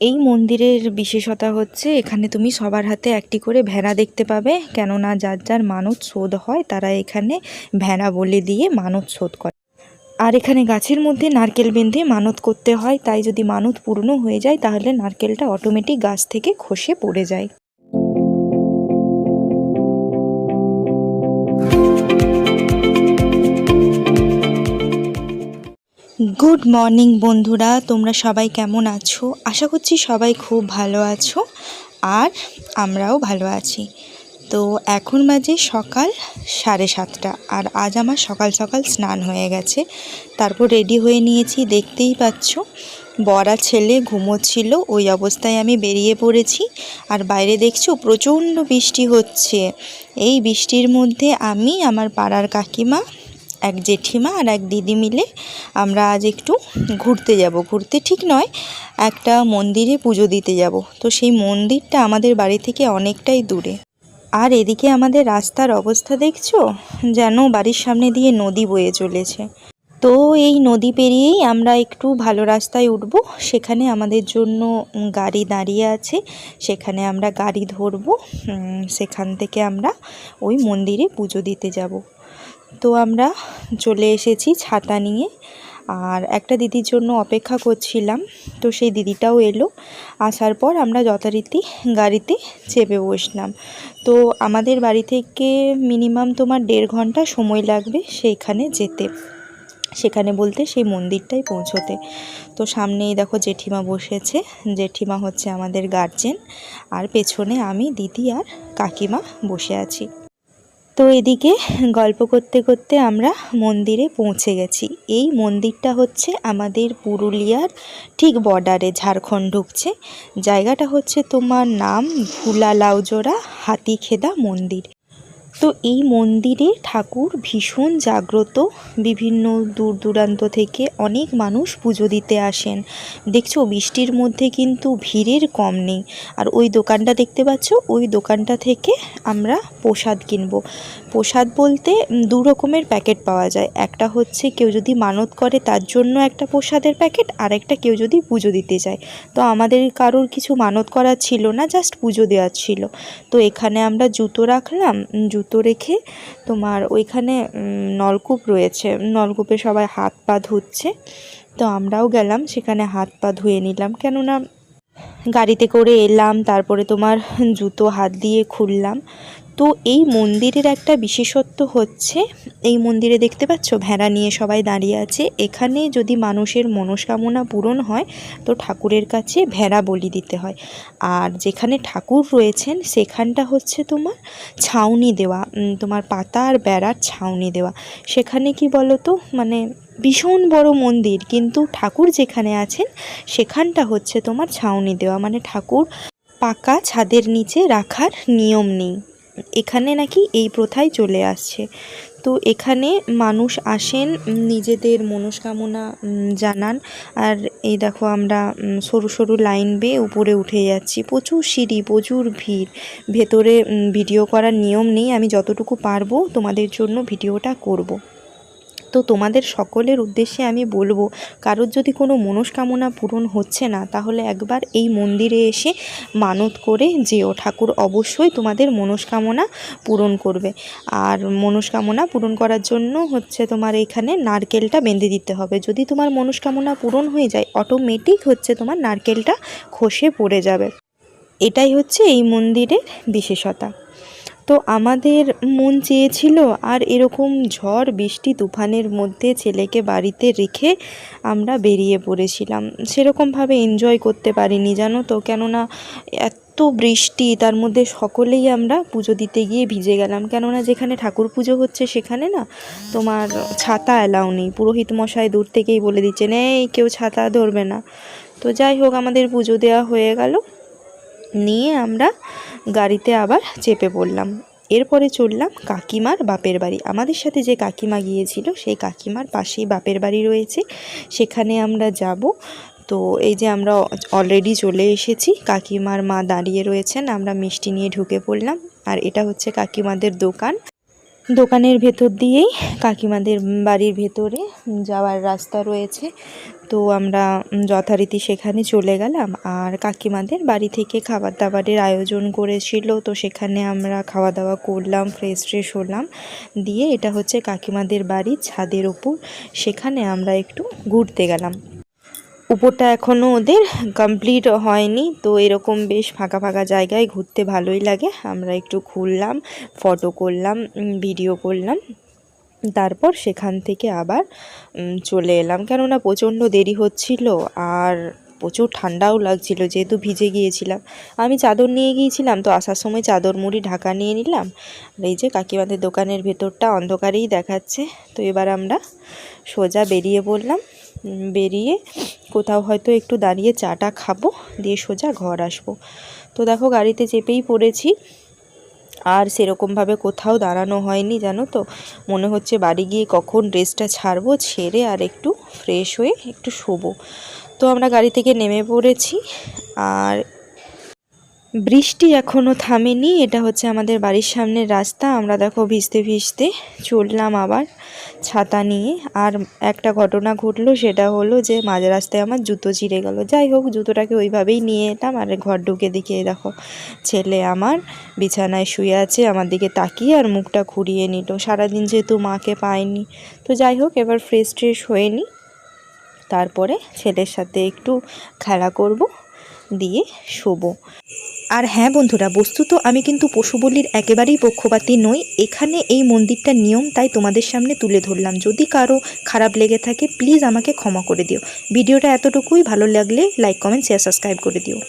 এই মন্দিরের বিশেষতা হচ্ছে এখানে তুমি সবার হাতে একটি করে ভেড়া দেখতে পাবে। কেননা যার যার মানত শোধ হয়, তারা এখানে ভেড়া বলে দিয়ে মানত শোধ করে। আর এখানে গাছের মধ্যে নারকেল বেঁধে মানত করতে হয়। তাই যদি মানত পূর্ণ হয়ে যায়, তাহলে নারকেলটা অটোমেটিক গাছ থেকে খসে পড়ে যায়। গুড মর্নিং বন্ধুরা। তোমরা সবাই কেমন আছো? আশা করছি সবাই খুব ভালো আছো আর আমরাও ভালো আছি। তো এখন বাজে সকাল সাড়ে সাতটা আর আজ আমার সকাল সকাল স্নান হয়ে গেছে। তারপর রেডি হয়ে নিয়েছি, দেখতেই পাচ্ছ। বড়া ছেলে ঘুমোচ্ছিল, ওই অবস্থায় আমি বেরিয়ে পড়েছি। আর বাইরে দেখছ প্রচণ্ড বৃষ্টি হচ্ছে। এই বৃষ্টির মধ্যে আমি, আমার পাড়ার কাকিমা এক জেঠিমা আর এক দিদি মিলে আমরা আজ একটু ঘুরতে যাব। ঘুরতে ঠিক নয়, একটা মন্দিরে পুজো দিতে যাব। তো সেই মন্দিরটা আমাদের বাড়ি থেকে অনেকটাই দূরে। আর এদিকে আমাদের রাস্তার অবস্থা দেখছ? যেন বাড়ির সামনে দিয়ে নদী বয়ে চলেছে। তো এই নদী পেরিয়েই আমরা একটু ভালো রাস্তায় উঠব। সেখানে আমাদের জন্য গাড়ি দাঁড়িয়ে আছে। সেখানে আমরা গাড়ি ধরবো। সেখান থেকে আমরা ওই মন্দিরে পুজো দিতে যাব। তো আমরা চলে এসেছি ছাতা নিয়ে আর একটা দিদির জন্য অপেক্ষা করছিলাম। তো সেই দিদিটাও এলো। আসার পর আমরা যথারীতি গাড়িতে চেপে বসলাম। তো আমাদের বাড়ি থেকে মিনিমাম তোমার দেড় ঘণ্টা সময় লাগবে সেইখানে যেতে। সেখানে বলতে সেই মন্দিরটাই পৌঁছোতে। তো সামনেই দেখো জেঠিমা বসেছে। জেঠিমা হচ্ছে আমাদের গার্জেন আর পেছনে আমি, দিদি আর কাকিমা বসে আছি। তো এদিকে গল্প করতে করতে আমরা মন্দিরে পৌঁছে গেছি। এই মন্দিরটা হচ্ছে আমাদের পুরুলিয়ার ঠিক বর্ডারে ঝাড়খণ্ড ঢুকছে। জায়গাটা হচ্ছে তোমার নাম ভুলা লাউজোড়া হাতিখেদা মন্দির। তো এই মন্দিরে ঠাকুর ভীষণ জাগ্রত। বিভিন্ন দূর দূরান্ত থেকে অনেক মানুষ পুজো দিতে আসেন। দেখছ বৃষ্টির মধ্যে কিন্তু ভিড়ের কম নেই। আর ওই দোকানটা দেখতে পাচ্ছ? ওই দোকানটা থেকে আমরা প্রসাদ কিনবো। প্রসাদ বলতে দু রকমের প্যাকেট পাওয়া যায়। একটা হচ্ছে কেউ যদি মানত করে তার জন্য একটা প্রসাদের প্যাকেট আর একটা কেউ যদি পুজো দিতে যায়। তো আমাদের কারোর কিছু মানত করার ছিল না জাস্ট পুজো দেওয়ার ছিল। তো এখানে আমরা জুতো রাখলাম উম, জুতো রেখে তোমার ওইখানে নলকূপ রয়েছে। নলকূপে সবাই হাত পা ধুচ্ছে। তো আমরাও গেলাম, সেখানে হাত পা ধুয়ে নিলাম। কেননা গাড়িতে করে এলাম, তারপরে তোমার জুতো হাত দিয়ে খুললাম। তো এই মন্দিরের একটা বিশেষত্ব হচ্ছে, এই মন্দিরে দেখতে পাচ্ছ ভেড়া নিয়ে সবাই দাঁড়িয়ে আছে। এখানে যদি মানুষের মনস্কামনা পূরণ হয়, তো ঠাকুরের কাছে ভেড়া বলি দিতে হয়। আর যেখানে ঠাকুর রয়েছেন, সেখানটা হচ্ছে তোমার ছাউনি দেওয়া তোমার পাতা আর বেড়ার ছাউনি দেওয়া। সেখানে কি বলো তো মানে ভীষণ বড় মন্দির, কিন্তু ঠাকুর যেখানে আছেন, সেখানটা হচ্ছে তোমার ছাউনি দেওয়া। মানে ঠাকুর পাকা ছাদের নিচে রাখার নিয়ম নেই। এখানে নাকি এই প্রথাই চলে আসছে। তো এখানে মানুষ আসেন নিজেদের মনস্কামনা জানান। আর এই দেখো আমরা সরু সরু লাইন বেয়ে উপরে উঠে যাচ্ছি। প্রচুর সিঁড়ি, প্রচুর ভিড়। ভেতরে ভিডিও করার নিয়ম নেই। আমি যতটুকু পারব তোমাদের জন্য ভিডিওটা করব। তো তোমাদের সকলের উদ্দেশ্যে আমি বলব, কারোর যদি কোনো মনস্কামনা পূরণ হচ্ছে না, তাহলে একবার এই মন্দিরে এসে মানত করে যেও। ঠাকুর অবশ্যই তোমাদের মনস্কামনা পূরণ করবে। আর মনস্কামনা পূরণ করার জন্য হচ্ছে তোমার এখানে নারকেলটা বেঁধে দিতে হবে। যদি তোমার মনস্কামনা পূরণ হয়ে যায় অটোমেটিক হচ্ছে তোমার নারকেলটা খসে পড়ে যাবে। এটাই হচ্ছে এই মন্দিরের বিশেষতা। তো আমাদের মন চেয়েছিল আর এরকম ঝড়, বৃষ্টি, তুফানের মধ্যে ছেলেকে বাড়িতে রেখে আমরা বেরিয়ে পড়েছিলাম। সেরকমভাবে এনজয় করতে পারিনি, জানো তো? কেননা এত বৃষ্টি, তার মধ্যে সকলেই আমরা পুজো দিতে গিয়ে ভিজে গেলাম। কেননা যেখানে ঠাকুর পুজো হচ্ছে সেখানে না তোমার ছাতা অ্যালাউ নেই। পুরোহিত মশাই দূর থেকেই বলে দিচ্ছেন, এই কেউ ছাতা ধরবে না। তো যাই হোক, আমাদের পুজো দেওয়া হয়ে গেল। নিয়ে আমরা গাড়িতে আবার চেপে পড়লাম। এরপরে চললাম কাকিমার বাপের বাড়ি। আমাদের সাথে যে কাকিমা গিয়েছিল, সেই কাকিমার পাশেই বাপের বাড়ি রয়েছে। সেখানে আমরা যাব। তো এই যে আমরা অলরেডি চলে এসেছি। কাকিমার মা দাঁড়িয়ে রয়েছেন। আমরা মিষ্টি নিয়ে ঢুকে পড়লাম। আর এটা হচ্ছে কাকিমাদের দোকান। দোকানের ভেতর দিয়েই কাকিমাদের বাড়ির ভেতরে যাওয়ার রাস্তা রয়েছে। তো আমরা যথারীতি সেখানে চলে গেলাম আর কাকিমাদের বাড়ি থেকে খাবার দাবারের আয়োজন করেছিল। তো সেখানে আমরা খাওয়া দাওয়া করলাম ফ্রেশ ফ্রেশ হলাম। দিয়ে এটা হচ্ছে কাকিমাদের বাড়ি ছাদের ওপর। সেখানে আমরা একটু ঘুরতে গেলাম। উপরটা এখনও ওদের কমপ্লিট হয়নি, তো এরকম বেশ ফাঁকা ফাঁকা জায়গায় ঘুরতে ভালোই লাগে। আমরা একটু ঘুরলাম ফটো করলাম ভিডিও করলাম, তারপর সেখান থেকে আবার চলে এলাম। কেননা প্রচণ্ড দেরি হচ্ছিল আর প্রচুর ঠান্ডাও লাগছিল যেহেতু ভিজে গিয়েছিলাম। আমি চাদর নিয়ে গিয়েছিলাম, তো আসার সময় চাদর মুড়ি ঢাকা নিয়ে নিলাম। এই যে কাকিমাদের দোকানের ভেতরটা অন্ধকারেই দেখাচ্ছে, তো এবার আমরা সোজা বেরিয়ে পড়লাম। বেরিয়ে কোথাও হয়তো একটু দাঁড়িয়ে চাটা খাব, দিয়ে সোজা ঘর আসব। তো দেখো গাড়িতে চেপেই পড়েছি। আর সেরকমভাবে কোথাও দাঁড়ানো হয়নি, জানো তো? মনে হচ্ছে বাড়ি গিয়ে কখন ড্রেসটা ছাড়বো, ছেড়ে আর একটু ফ্রেশ হয়ে একটু শোবো। তো আমরা গাড়ি থেকে নেমে পড়েছি, আর বৃষ্টি এখনও থামেনি, এটা হচ্ছে আমাদের বাড়ির সামনের রাস্তা। আমরা দেখো ভিজতে ভিজতে চললাম আবার ছাতা নিয়ে। আর একটা ঘটনা ঘটলো, সেটা হলো যে মাঝ রাস্তায় আমার জুতো চিড়ে গেল। যাই হোক, জুতোটাকে ওইভাবেই নিয়ে এলাম, আর ঘর ঢুকে দেখে দেখো ছেলে আমার বিছানায় শুয়ে আছে, আমার দিকে তাকিয়ে আর মুখটা ঘুরিয়ে নিল। সারাদিন যেহেতু মাকে পায়নি, তো যাই হোক, এবার ফ্রেশ ট্রেশ হয়ে নি। তারপরে ছেলের সাথে একটু খেলা করব, দিয়ে শোবো। আর হ্যাঁ বন্ধুরা, বস্তুত আমি কিন্তু পশু বলির একেবারেই পক্ষপাতী নই। এখানে এই মন্দিরটার নিয়ম তাই তোমাদের সামনে তুলে ধরলাম। যদি কারও খারাপ লেগে থাকে প্লিজ আমাকে ক্ষমা করে দিও। ভিডিওটা এতটুকুই, ভালো লাগলে লাইক কমেন্ট শেয়ার সাবস্ক্রাইব করে দিও।